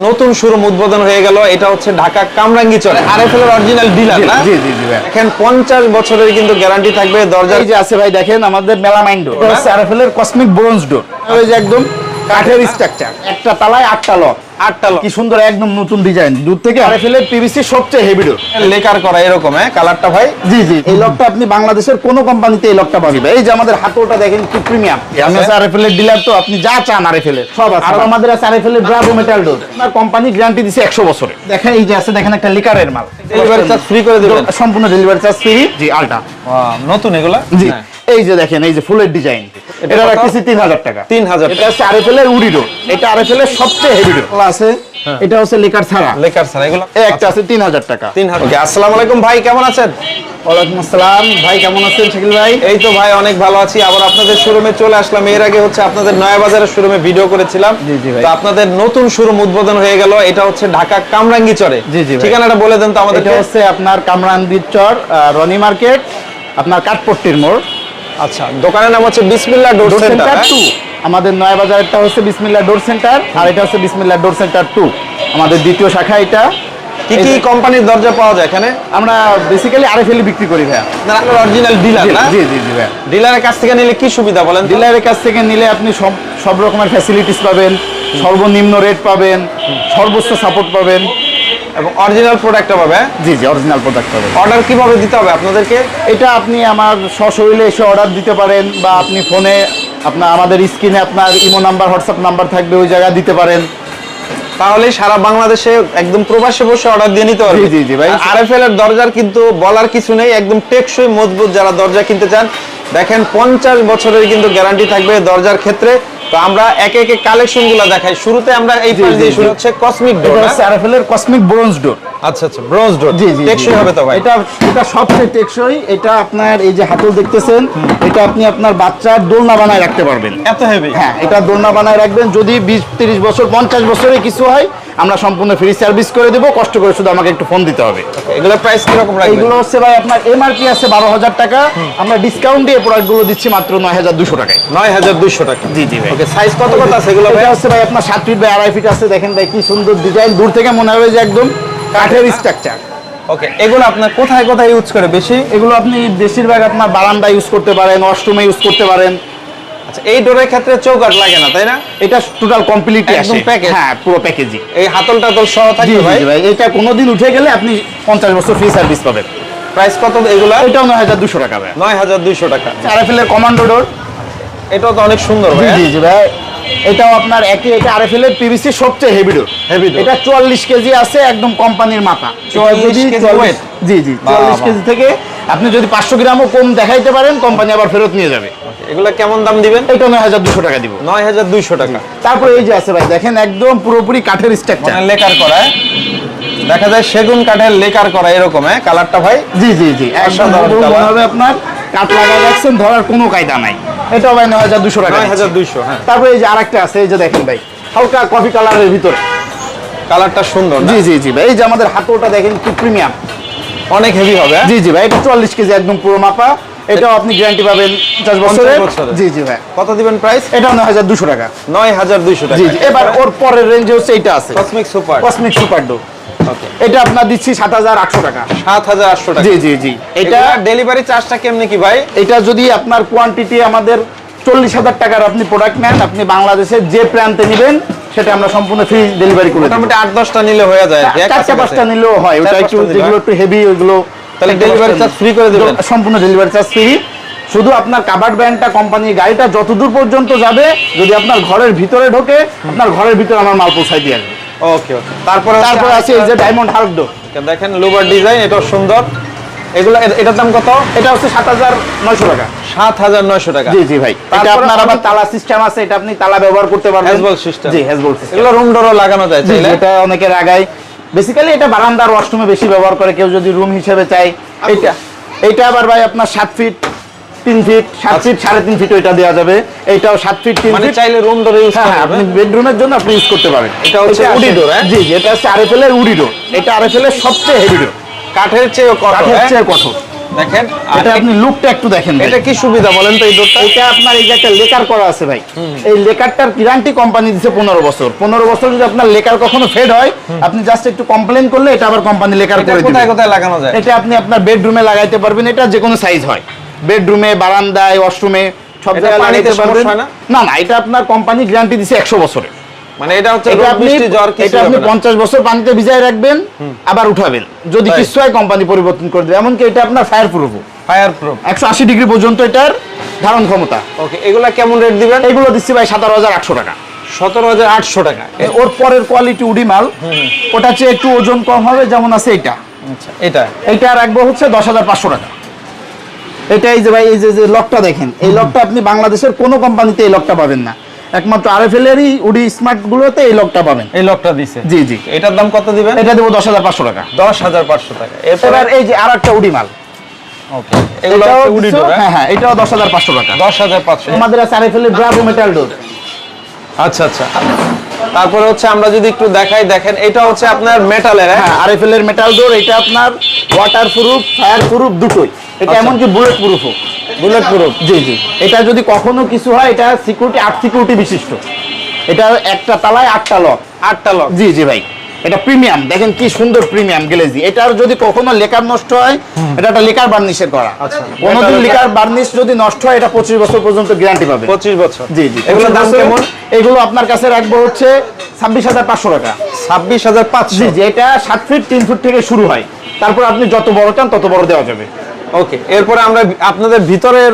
নতুন শোরুম উদ্বোধন হয়ে গেল। এটা হচ্ছে ঢাকা কামরাঙ্গি চরে আরএফএল এর অরিজিনাল ডিলার না? জি জি জি দেখেন পঞ্চাশ বছরের কিন্তু গ্যারান্টি থাকবে। দরজা এই যে আছে ভাই দেখেন আমাদের মেলামাইন ডোর আর আরএফএল এর কসমিক ব্রোঞ্জ ডোর ওই যে একদম। কাঠের স্ট্রাকচার একটা তালায় আটটা লক। আটটা লোক। কি সুন্দর একদম নতুন ডিজাইন দূর থেকে আরএফএল এর পিভিসি সবচেয়ে হেভি ডোর লেকার করা এরকম হ্যাঁ? কালারটা ভাই? জি জি। এই লকটা আপনি বাংলাদেশের কোনো কোম্পানিতে এই লকটা পাবেন এই যে আমাদের হাতলটা দেখেন কি প্রিমিয়াম আমি আছে আরএফএল এর ডিলার তো আপনি যা চান আরএফএল এর সব আছে। আর আমাদের আছে আরএফএল এর ব্রাভো মেটাল ডোর আপনার কোম্পানি গ্যারান্টি দিছে 100 বছরে। দেখেন এই যে আছে দেখেন একটা লিকারের মাল। ডেলিভারি চার্জ ফ্রি করে দিবেন। সম্পূর্ণ ডেলিভারি চার্জ ফ্রি জি আলটা। নতুন এগুলা? জি। হ্যাঁ। এই যে দেখেন এই যে ফুলের ডিজাইন এটা? রাখতেছি তিন হাজার টাকা। 3000 এটা হচ্ছে আরএফএল এর উডি ডোর এটা আরএফএল এর সবচেয়ে হেভি ডোর আছে হ্যাঁ। এটা হচ্ছে লিকার ছাড়া। লেকার স্যার এগুলো? এই একটা আছে তিন হাজার টাকা। তিন হাজার। ওকে আসসালামু আলাইকুম ভাই কেমন আছেন? ওয়ালাইকুম আসসালাম। ভাই কেমন আছেন শাকিল ভাই? এই তো ভাই অনেক ভালো আছি। আবার আপনাদের শোরুমে চলে আসলাম। এর আগে হচ্ছে আপনাদের নয়া বাজারের শোরুমে ভিডিও করেছিলাম। জি, জি ভাই। তো আপনাদের নতুন শোরুম উদ্বোধন হয়ে গেল। এটা হচ্ছে ঢাকা কামরাঙ্গি চরে। জি, জি ভাই। ঠিকানাটা বলে দেন তো আমাদের এটা হচ্ছে আপনার চর রনি মার্কেট আপনার কাঠপট্টির মোড়। আচ্ছা দোকানের নাম হচ্ছে বিসমিল্লা ডোর সেন্টার সেন্টার টু আমাদের নয়া বাজারটা হচ্ছে বিসমিল্লা ডোর সেন্টার আর এটা হচ্ছে বিসমিল্লা ডোর সেন্টার টু আমাদের দ্বিতীয় শাখা এটা। কি কি কোম্পানির দরজা পাওয়া যায় এখানে? আমরা বেসিক্যালি আরএফএল বিক্রি করি ভাইয়া। আপনারা অরিজিনাল ডিলার না? জি জি জি ভাইয়া। ডিলারের কাছ থেকে নিলে কি সুবিধা বলেন ডিলারের কাছ থেকে নিলে আপনি সব সব রকমের ফ্যাসিলিটিস পাবেন সর্বনিম্ন রেট পাবেন সর্বোচ্চ সাপোর্ট পাবেন। এবং অরিজিনাল প্রোডাক্টটা পাবে হ্যাঁ? জি জি অরিজিনাল প্রোডাক্ট পাবেন অর্ডার কীভাবে দিতে হবে আপনাদেরকে? এটা আপনি আমার সশরীরে এসে অর্ডার দিতে পারেন বা আপনি ফোনে আপনার আমাদের স্ক্রিনে আপনার ইমো নাম্বার হোয়াটসঅ্যাপ নাম্বার থাকবে ওই জায়গায় দিতে পারেন। তাহলে সারা বাংলাদেশে একদম প্রবাসে বসে অর্ডার দিয়ে নিতে পারবে। জি, জি, জি ভাই। আরএফএল এর দরজার কিন্তু বলার কিছু নেই একদম টেকসই মজবুত যারা দরজা কিনতে চান দেখেন পঞ্চাশ বছরের কিন্তু গ্যারান্টি থাকবে দরজার ক্ষেত্রে। তো আমরা একে একে কালেকশনগুলো দেখাই। শুরুতে আমরা এই পাশ দিয়ে শুরু হচ্ছে কসমিক ডোর এটা হচ্ছে আরএফএল এর কসমিক ব্রোঞ্জ ডোর আচ্ছা আচ্ছা ব্রোঞ্জ ডোর টেকসই হবে তো ভাই? এটা এটা সবচেয়ে টেকসই। এটা আপনার এই যে হাতল দেখতেছেন এটা আপনি আপনার বাচ্চার দোলনা বানায় রাখতে পারবেন। এত হেভি হ্যাঁ এটা দোলনা বানায় রাখবেন। যদি বিশ তিরিশ বছর পঞ্চাশ বছরে কিছু হয় আমরা সম্পূর্ণ ফ্রি সার্ভিস করে দেবো। কষ্ট করে শুধু আমাকে একটু ফোন দিতে হবে। এগুলোর প্রাইস কীরকম রাখবেন? এইগুলো হচ্ছে ভাই আপনার এমআরপি আছে বারো হাজার টাকা। আমরা ডিসকাউন্ট দিয়ে প্রোডাক্টগুলো দিচ্ছি মাত্র নয় হাজার দুশো টাকায়। নয় হাজার দুইশো টাকা। জি জি ভাই। ওকে সাইজ কত কত আছে এগুলো ভাই? হচ্ছে ভাই আপনার সাত ফিট বাই আড়াই ফিট আছে। দেখেন ভাই কি সুন্দর ডিজাইন দূর থেকে মনে হবে যে একদম কাঠের স্ট্রাকচার ওকে এগুলো আপনার কোথায় কোথায় ইউজ করে? বেশি? এগুলো আপনি বেশিরভাগ আপনার বারান্দা ইউজ করতে পারেন ওয়াশরুমে ইউজ করতে পারেন। আচ্ছা এই ডোরের ক্ষেত্রে চৌকাট লাগে না তাই না? এটা টোটাল কমপ্লিটলি একদম আসে। package? হ্যাঁ পুরো প্যাকেজিং এই হাতল টাতল সহ থাকবে ভাই? ভাই এটা কোনোদিন উঠে গেলে আপনি পঞ্চাশ বছর ফ্রি সার্ভিস পাবেন। প্রাইস কত এগুলো? এটাও নয় হাজার দুশো টাকা ভাই। নয় হাজার দুইশো টাকা। আরএফএল এর কমান্ডো ডোর এটাও তো অনেক সুন্দর ভাই জি জি ভাই। এটাও আপনার একই এটা আরএফএল এর পিভিসি সবচেয়ে হেভি ডোর Heavy door। এটা চুয়াল্লিশ কেজি আছে একদম কোম্পানির মাথা। 44 কেজি 44 জি জি চুয়াল্লিশ বাবা। কেজি থেকে আপনি যদি পাঁচশো গ্রামও কম দেখাইতে পারেন কোম্পানি আবার ফেরত নিয়ে যাবে। এগুলো কেমন দাম দিবেন? এটা নয় হাজার দুশো টাকা দিব। নয় হাজার দুইশো টাকা। তারপরে এই যে আছে ভাই দেখেন একদম পুরোপুরি কাঠের স্ট্রাকচার মানে লেকার করা হ্যাঁ? দেখা যায় সেগুন কাঠের লেকার করা এরকম হ্যাঁ? কালারটা ভাই? জি জি জি। একদম হবে আপনার। কাঠ লাগা রাখছেন ধরার কোনো কায়দা নাই। এটাও ভাই নয় হাজার দুশো টাকা নয় হাজার দুইশো হ্যাঁ। তারপরে এই যে আরেকটা আছে এই যে দেখেন ভাই হালকা কফি কালারের ভিতরে। কালারটা সুন্দর জি জি জি ভাই এই যে আমাদের হাতলটা দেখেন কি প্রিমিয়াম অনেক হেভি হবে হ্যাঁ? জি জি ভাই এটা চুয়াল্লিশ কেজি একদম পুরো মাপা। এটাও আপনি গ্যারান্টি পাবেন পঞ্চাশ বছরে। জি জি ভাই। কত দিবেন প্রাইস এটাও নয় হাজার দুশো টাকা। নয় হাজার দুইশো টাকা। জি জি এবার ওর পরের রেঞ্জে হচ্ছে এইটা আছে। Cosmic super cosmic super door এটা আপনার দিচ্ছি সাত হাজার আটশো টাকা। সাত হাজার আটশো টাকা। জি জি জি। এটা ডেলিভারি চার্জটা কেমনি কি ভাই? এটা যদি আপনার কোয়ান্টিটি আমাদের চল্লিশ হাজার টাকার আপনি প্রোডাক্ট নেন আপনি বাংলাদেশের যে প্রান্তে নেবেন সেটা আমরা সম্পূর্ণ ফ্রি ডেলিভারি করে। মোটামুটি আট দশটা নিলে হয়ে যায়। চারটা পাঁচটা নিলেও হয়। ওটা একটু যেগুলো একটু হেভি ওইগুলো তাহলে পাঁচটা charge free করে দিবেন? সম্পূর্ণ ডেলিভারি চার্জ ফ্রি শুধু আপনার কাবার্ড ব্যান্ডটা কোম্পানির গাড়িটা যতদূর পর্যন্ত যাবে যদি আপনার ঘরের ভিতরে ঢোকে আপনার ঘরের ভিতরে আমার মাল পৌঁছাই দিয়ে আসবে। ওকে ওকে তারপরে তারপরে আছে এই যে ডায়মন্ড হার্ক ডো দেখেন লুবার ডিজাইন এটাও সুন্দর। এগুলো এটার দাম কত? এটা হচ্ছে সাত হাজার নয়শো টাকা। সাত হাজার নয়শো টাকা। জি জি ভাই। এটা আপনার আবার তালা সিস্টেম আছে এটা আপনি তালা ব্যবহার করতে পারবেন। Haswell system। জি হ্যাজবল সিস্টেম এগুলো রুম ডোরও লাগানো যায় চাইলে এটা অনেকের আগায়। বেসিক্যালি এটা বারান্দার ওয়াশরুমে বেশি ব্যবহার করে কেউ যদি রুম হিসেবে চায়। এইটা এইটা আবার ভাই আপনার সাত ফিট তিন ফিট সাত ফিট সাড়ে তিন ফিট ওইটা দেওয়া যাবে। এইটাও সাত ফিট তিন মানে ফিট চাইলে রুম ডোরে ইউজ হ্যাঁ হ্যাঁ আপনি বেডরুমের জন্য আপনি ইউজ করতে পারেন। এটা হচ্ছে উডি door, হ্যাঁ? জি এটা হচ্ছে আরএফএল এর উডি ডোর এটা আরএফএল এর সবচেয়ে হেভি ডোর কাঠের চেয়েও কাঠের? চেয়ে কঠোর। দেখেন এটা আপনি লুকটা একটু দেখেন এটা কি সুবিধা বলেন তো এই ডোরটা এটা আপনার এই যে একটা লেকার করা আছে ভাই। এই লেকারটার গ্যারান্টি কোম্পানি বছর। পনেরো বছর যদি আপনার লেকার কখনো ফেড হয় আপনি জাস্ট একটু কমপ্লেন করলে এটা আবার কোম্পানি লেকার করে কোথায় দিবে। কোথায় লাগানো যায়? এটা আপনি আপনার বেডরুমে লাগাইতে পারবেন। এটা যে কোনো সাইজ হয়। বেডরুমে বারান্দায় ওয়াশরুমে সব জায়গায় না? না এটা আপনার কোম্পানি গ্যারান্টি দিচ্ছে একশো বছরে। মানে এটা হচ্ছে এটা আপনি বৃষ্টি এটা আপনি হবে না। পঞ্চাশ বছর পানিতে ভিজায় রাখবেন আবার উঠাবেন। যদি কিছু হয় কোম্পানি পরিবর্তন করে দেবে। এমনকি এটা আপনার ফায়ার প্রুফ ফায়ার প্রুফ একশো আশি ডিগ্রি পর্যন্ত এটার ধারণ ক্ষমতা। ওকে এগুলা কেমন রেট দিবেন? এগুলো দিচ্ছি ভাই সাতারো হাজার আটশো টাকা। সতেরো হাজার আটশো টাকা। ওর পরের কোয়ালিটি উডি মাল। ওটা চেয়ে একটু ওজন কম হবে যেমন আছে এটা আচ্ছা এটা এইটা রাখব হচ্ছে দশ হাজার পাঁচশো টাকা। এটা এই যে ভাই এই যে যে লকটা দেখেন এই লকটা আপনি বাংলাদেশের কোনো কোম্পানিতে এই লকটা পাবেন না। একমাত্র আরএফএল এরই উডি স্মার্ট গুলোতে এই লকটা পাবেন। এই লকটা দিছে। জি জি। এটার দাম কত দিবেন? এটা দেবো দশ হাজার পাঁচশো টাকা। দশ হাজার পাঁচশো টাকা। এরপর এবার এই যে আর একটা উডি মাল। ওকে এগুলো উডি ডোর হ্যাঁ? হ্যাঁ এটাও দশ হাজার পাঁচশো টাকা। দশ হাজার পাঁচশো। আমাদের আছে আরএফএল এর ব্রাভো মেটাল ডোর আচ্ছা আচ্ছা। তারপরে হচ্ছে আমরা যদি একটু দেখাই দেখেন এটা হচ্ছে আপনার মেটালের হ্যাঁ? আরএফএল এর মেটাল ডোর এটা আপনার ওয়াটার প্রুফ ফায়ার প্রুফ দুটোই। এটা আচ্ছা। এমনকি বুলেট প্রুফও বুলেট প্রুফ জি জি। এটা যদি কখনো কিছু হয় এটা সিকিউরিটি আট সিকিউরিটি বিশিষ্ট। এটা একটা তালায় আটটা লক আটটা লক জি জি ভাই। এটা প্রিমিয়াম দেখেন কি সুন্দর প্রিমিয়াম গ্লেজি এটার যদি কখনো লেকার নষ্ট হয় এটা একটা লেকার বার্নিশের করা। আচ্ছা। কোনোদিন লেকার বার্নিশ যদি নষ্ট হয় এটা পঁচিশ বছর পর্যন্ত গ্যারান্টি পাবে। পঁচিশ বছর। জি জি। এগুলোর দাম কেমন? এগুলো আপনার কাছে রাখব হচ্ছে ছাব্বিশ হাজার পাঁচশো টাকা। ছাব্বিশ হাজার পাঁচশো। জি জি। এটা সাত ফিট তিন ফুট থেকে শুরু হয়। তারপর আপনি যত বড় চান তত বড় দেওয়া যাবে। ওকে এরপরে আমরা আপনাদের ভিতরের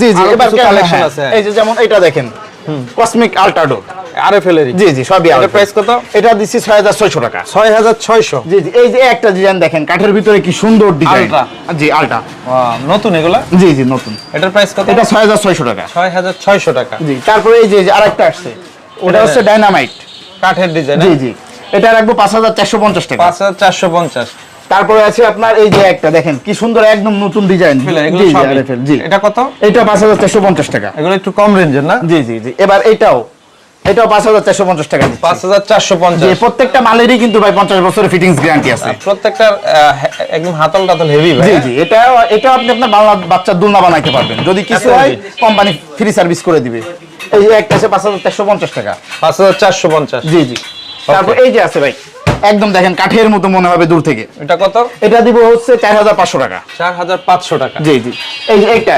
জি জি এবার কালেকশন হ্যাঁ, আছে? এই যে যেমন এটা দেখেন কসমিক আল্টাডোর আরে ফেলে জি জি সবই এটার প্রাইস কত? এটা দিচ্ছি ছয় হাজার ছয়শো টাকা। ছয় হাজার ছয়শো? জি জি এই যে একটা ডিজাইন দেখেন কাঠের ভিতরে কি সুন্দর ডিজাইন Ultra। জি আলটা নতুন এগুলা? জি জি নতুন। এটার প্রাইস কত? এটা ছয় হাজার ছয়শো টাকা। ছয় হাজার ছয়শো টাকা। জি তারপরে এই যে আরেকটা আসছে ওটা হচ্ছে ডাইনামাইট কাঠের ডিজাইন জি জি এটা রাখব পাঁচ হাজার চারশো পঞ্চাশ টাকা। পাঁচ হাজার চারশো পঞ্চাশ। তারপরে আছে আপনার এই যে একটা দেখেন কি সুন্দর একদম নতুন ডিজাইন জি জি জি। এটা কত? এটা পাঁচ হাজার চারশো পঞ্চাশ টাকা। এগুলো একটু কম রেঞ্জের না? জি জি জি। এবার এটাও এটাও পাঁচ হাজার চারশো পঞ্চাশ টাকা পাঁচ হাজার চারশো পঞ্চাশ। প্রত্যেকটা মালেরই কিন্তু ভাই পঞ্চাশ বছরের ফিটিংস গ্যারান্টি আছে। হে- একদম হাতল টাতল হেভি জি জি এটা এটা আপনি আপনার বাংলা বাচ্চার দুলনা বানাইতে পারবেন। যদি কিছু হয় কোম্পানি ফ্রি সার্ভিস করে দিবে। এই একটা আছে পাঁচ হাজার চারশো পঞ্চাশ টাকা। পাঁচ হাজার চারশো পঞ্চাশ। জি জি। তারপর এই যে আছে ভাই একদম দেখেন কাঠের মতো মনে হবে দূর থেকে। এটা কত? এটা দিব হচ্ছে চার হাজার পাঁচশো টাকা। চার হাজার পাঁচশো টাকা। জি জি। এই যে এইটা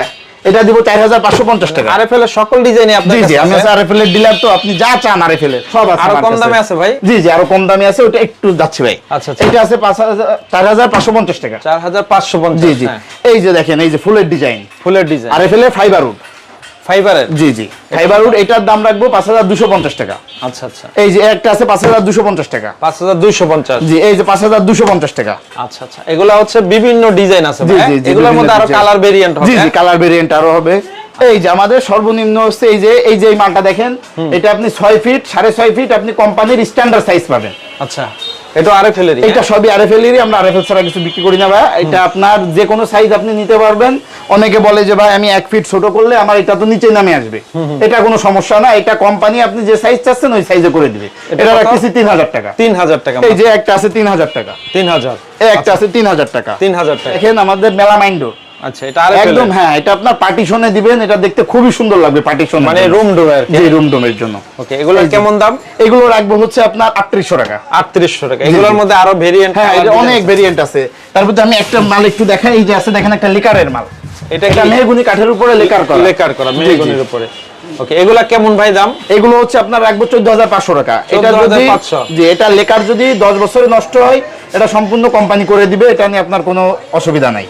এটা দিব চার হাজার পাঁচশো পঞ্চাশ টাকা। আরে ফেলে সকল ডিজাইনে জি জি আমি আছে? আরএফএল এর ডিলার তো আপনি যা চান আরএফএল এর সব আছে আরও কম দামে আছে ভাই? জি জি আরও কম দামে আছে ওটা একটু যাচ্ছে ভাই। আচ্ছা, আচ্ছা। এটা আছে পাঁচ হাজার চার হাজার পাঁচশো পঞ্চাশ টাকা। চার হাজার পাঁচশো জি পঞ্চাশ জি হ্যাঁ। এই যে দেখেন এই যে ফুলের ডিজাইন ফুলের ডিজাইন আরএফএল এর ফাইবার উড ফাইবারের জি জি। ফাইবার উড এটার দাম রাখব পাঁচ হাজার দুশো পঞ্চাশ টাকা। আচ্ছা আচ্ছা। এই যে একটা আছে পাঁচ হাজার দুশো পঞ্চাশ টাকা। পাঁচ হাজার দুইশো পঞ্চাশ? জি এই যে পাঁচ হাজার দুশো পঞ্চাশ টাকা। আচ্ছা আচ্ছা। এগুলা হচ্ছে বিভিন্ন ডিজাইন আছে জি জি হ্যাঁ? এগুলোর মধ্যে আরও কালার ভেরিয়েন্ট হবে জি জি হ্যাঁ? কালার ভেরিয়েন্ট আরও হবে। এই যে আমাদের সর্বনিম্ন হচ্ছে এই যে এই যে মালটা দেখেন এটা আপনি ছয় ফিট সাড়ে ছয় ফিট আপনি কোম্পানির স্ট্যান্ডার্ড সাইজ পাবেন। আচ্ছা। এটা ফেলেরই এটা সবই আরএফএল এরই আমরা আরএফএল ছাড়া কিছু বিক্রি করি না ভাই। এটা আপনার যে কোনো সাইজ আপনি নিতে পারবেন। অনেকে বলে যে ভাই আমি এক ফিট ছোট করলে আমার এটা তো নিচে নামে আসবে। এটা কোনো সমস্যা না এটা কোম্পানি আপনি যে সাইজ চাচ্ছেন ওই সাইজে করে দিবে। এটা এটা রাখতেছি তিন হাজার টাকা। তিন হাজার টাকা এই যে একটা আছে তিন হাজার টাকা। তিন হাজার একটা আছে তিন হাজার টাকা। তিন হাজার টাকা। দেখেন আমাদের মেলা মাইন্ডোর আচ্ছা এটা আরে একদম হ্যাঁ এটা আপনার পার্টিশনে দিবেন এটা দেখতে খুবই সুন্দর লাগবে পার্টিশন মানে রুম রুম ডোমের জন্য। ওকে এগুলো কেমন দাম? এগুলো রাখব হচ্ছে আপনার আটত্রিশশো টাকা। আটত্রিশশো টাকা। এগুলোর মধ্যে আরও ভেরিয়েন্ট হ্যাঁ অনেক ভেরিয়েন্ট আছে। তারপর আমি একটা মাল একটু দেখাই এই যে আছে দেখেন একটা লিকারের মাল। এটা কি? মেহগুনি কাঠের উপরে লেকার করা। লেকার করা জি। উপরে। ওকে এগুলা কেমন ভাই দাম? এগুলো হচ্ছে আপনার রাখব চোদ্দ হাজার পাঁচশো টাকা। এটা যদি 14,500 জি এটা লেকার যদি দশ বছরে নষ্ট হয় এটা সম্পূর্ণ কোম্পানি করে দিবে এটা নিয়ে আপনার কোনো অসুবিধা নাই।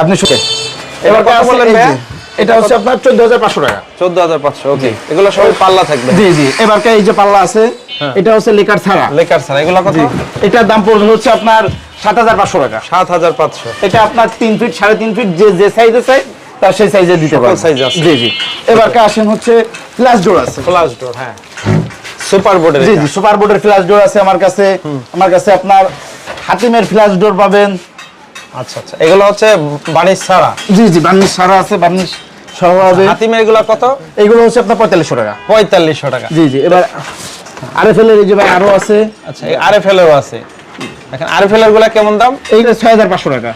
আপনি শুনে এবার আছে বললেন এটা হচ্ছে আপনার চোদ্দ হাজার পাঁচশো টাকা। চোদ্দ হাজার পাঁচশো ওকে এগুলো সবাই পাল্লা থাকবে। জি জি। এবার এই যে পাল্লা আছে হ্যাঁ। এটা হচ্ছে লেকার ছাড়া। লেকার ছাড়া। এগুলো কত? এটার দাম পড়বে হচ্ছে আপনার সাত হাজার পাঁচশো টাকা। সাত হাজার পাঁচশো। এটা আপনার তিন ফিট সাড়ে তিন ফিট যে যে সাইজে চাই তার সেই সাইজে দিতে পারবেন size আছে। জি জি। এবার কা আসেন হচ্ছে ফ্ল্যাশ ডোর আছে। ফ্লাশ ডোর হ্যাঁ। সুপার বোর্ডের জি জি সুপার বোর্ডের ফ্ল্যাশ ডোর আছে আমার কাছে। আমার কাছে আপনার হাতিমের ফ্ল্যাশ ডোর পাবেন। আচ্ছা আচ্ছা। এগুলো হচ্ছে বাণিজ্য ছাড়া? জি জি বার্নিশ সারা আছে বার্নিশ সহ হবে। হাতিমের এগুলো কত? এগুলো হচ্ছে আপনার পঁয়তাল্লিশশো টাকা। পঁয়তাল্লিশশো টাকা। জি জি এবার আরএফএল এর যে ভাই আরও আছে। আচ্ছা আছে। এখন এরগুলা কেমন দাম? টাকা।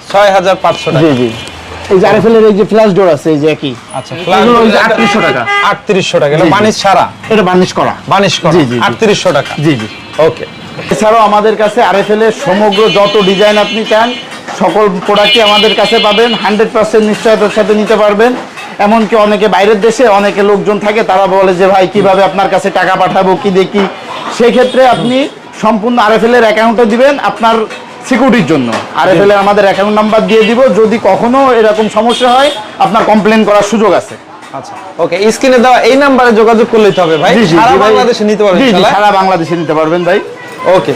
টাকা। জি জি। এই যে আরএফএল এর এই যে ফ্ল্যাশ ডোর আছে এই যে আচ্ছা ওই 3800 টাকা। টাকা। এটা। বানিশ ছাড়া? এটা বার্নিশ করা। বানিশ করা। জি, জি, টাকা। জি জি। ওকে এছাড়াও আমাদের কাছে আরএফএল এর সমগ্র যত ডিজাইন আপনি চান সকল প্রোডাক্টই আমাদের কাছে পাবেন হান্ড্রেড পার্সেন্ট নিশ্চয়তার সাথে নিতে পারবেন। এমনকি অনেকে বাইরের দেশে অনেকে লোকজন থাকে তারা বলে যে ভাই কীভাবে আপনার কাছে টাকা পাঠাবো কি দেখি? সেক্ষেত্রে আপনি সম্পূর্ণ আরএফএল এর অ্যাকাউন্টে দিবেন আপনার সিকিউরিটির জন্য। আরএফএল এর আমাদের অ্যাকাউন্ট নাম্বার দিয়ে দিব যদি কখনো এরকম সমস্যা হয় আপনার কমপ্লেন করার সুযোগ আছে। আচ্ছা ওকে স্ক্রিনে দেওয়া এই নাম্বারে যোগাযোগ করলেই হবে ভাই। সারা বাংলাদেশে নিতে পারবেন সারা বাংলাদেশে নিতে পারবেন ভাই। ওকে।